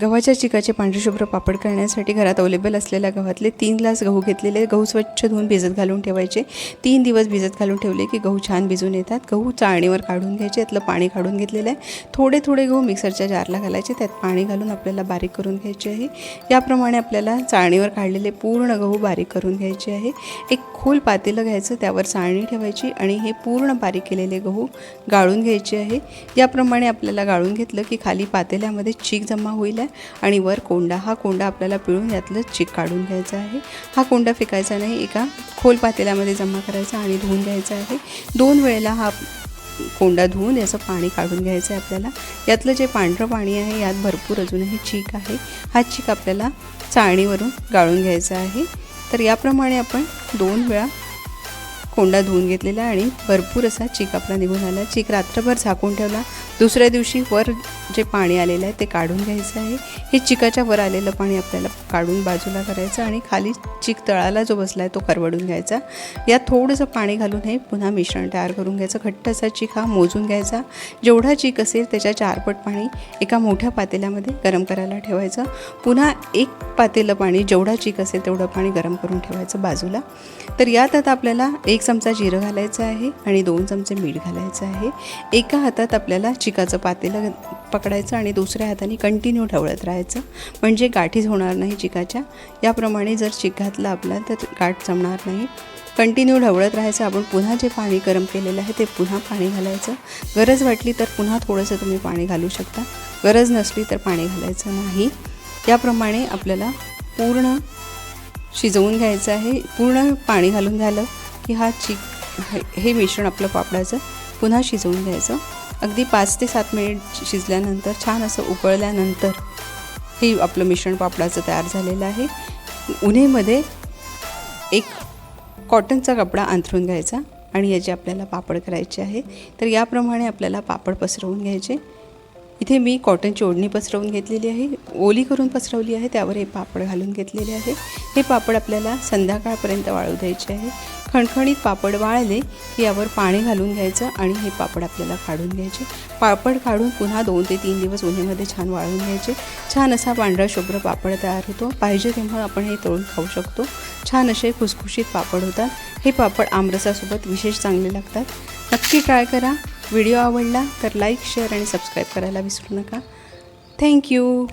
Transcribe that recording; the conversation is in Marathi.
गव्हाच्या चिकाचे पांढरेशुभ्र पापड करण्यासाठी घरात अवेलेबल असलेल्या गव्हातले तीन ग्लास गहू घेतलेले गहू स्वच्छ धुवून भिजत घालून ठेवायचे. तीन दिवस भिजत घालून ठेवले की गहू छान भिजून येतात. गहू चाळणीवर काढून घ्यायचे त्यातलं पाणी काढून घेतलेलं आहे. थोडे थोडे गहू मिक्सरच्या जारला घालायचे त्यात पाणी घालून आपल्याला बारीक करून घ्यायचे आहे. याप्रमाणे आपल्याला चाळणीवर काढलेले पूर्ण गहू बारीक करून घ्यायचे आहे. एक खोल पातेलं घ्यायचं त्यावर चाळणी ठेवायची आणि हे पूर्ण बारीक केलेले गहू गाळून घ्यायचे आहे. याप्रमाणे आपल्याला गाळून घेतलं की खाली पातेल्यामध्ये चीक जमा होईल आहे आणि वर कोंडा हा कोंडा आपल्याला पिळून यातलं चीक काढून घ्यायचा आहे. हा कोंडा फेकायचा नाही एका खोल पातेल्यामध्ये जमा करायचा आणि धुवून घ्यायचा आहे. दोन वेळेला हा कोंडा धुवून याचं पाणी काढून घ्यायचं आहे आपल्याला. यातलं जे पांढरं पाणी आहे यात भरपूर अजूनही चीक आहे. हा चीक आपल्याला चाळणीवरून गाळून घ्यायचा आहे. तर याप्रमाणे आपण दोन वेळा कोंडा धुवून घेतलेला आहे आणि भरपूर असा चीक आपला निघून आला. चीक रात्रभर झाकून ठेवला. दुसऱ्या दिवशी वर जे पाणी आलेलं आहे ते काढून घ्यायचं आहे. हे चिकाच्या वर आलेलं पाणी आपल्याला काढून बाजूला करायचं आणि खाली चीक तळाला जो बसला आहे तो करवडून घ्यायचा. यात थोडंसं पाणी घालून हे पुन्हा मिश्रण तयार करून घ्यायचं. घट्ट असा चीक हा मोजून घ्यायचा. जेवढा चीक असेल त्याच्या चारपट पाणी एका मोठ्या पातेल्यामध्ये गरम करायला ठेवायचं. पुन्हा एक पातेलं पाणी जेवढा चीक असेल तेवढं पाणी गरम करून ठेवायचं बाजूला. तर यात आता आपल्याला एक चमचा जिरं घालायचं आहे आणि दोन चमचे मीठ घालायचं आहे. एका हातात आपल्याला चिकाचं पातेलं पकडायचं आणि दुसऱ्या हाताने कंटिन्यू ढवळत राहायचं. म्हणजे गाठीच होणार नाही चिकाच्या. याप्रमाणे जर चिक घातला आपला तर गाठ जमणार नाही. कंटिन्यू ढवळत राहायचं. आपण पुन्हा जे पाणी गरम केलेलं आहे ते पुन्हा पाणी घालायचं. गरज वाटली तर पुन्हा थोडंसं तुम्ही पाणी घालू शकता. गरज नसली तर पाणी घालायचं नाही. याप्रमाणे आपल्याला पूर्ण शिजवून घ्यायचं आहे. पूर्ण पाणी घालून झालं की हा चिक हे- मिश्रण आपलं पापडाचं पुन्हा शिजवून घ्यायचं. अगदी पाच ते सात मिनिट शिजल्यानंतर छान असं उकळल्यानंतर हे आपलं मिश्रण पापडाचं तयार झालेलं आहे. उन्हेमध्ये एक कॉटनचा कपडा अंथरून घ्यायचा आणि याचे आपल्याला पापड करायचे आहे. तर याप्रमाणे आपल्याला पापड पसरवून घ्यायचे. इथे मी कॉटनची ओढणी पसरवून घेतलेली आहे. ओली करून पसरवली आहे त्यावर हे पापड घालून घेतलेले आहे. हे पापड आपल्याला संध्याकाळपर्यंत वाळू द्यायचे आहे. खणखणीत पापड वाळले की यावर पाणी घालून घ्यायचं आणि हे पापड आपल्याला काढून घ्यायचे. पापड काढून पुन्हा दोन ते तीन दिवस उन्हामध्ये छान वाळून घ्यायचे. छान असा पांढरा शुभ्र पापड तयार होतो. पाहिजे तेव्हा आपण हे तळून खाऊ शकतो. छान असे खुसखुशीत पापड होतात. हे पापड आमरसासोबत विशेष चांगले लागतात. नक्की ट्राय करा. व्हिडिओ आवडला तर लाईक शेअर आणि सबस्क्राईब करायला विसरू नका. थँक्यू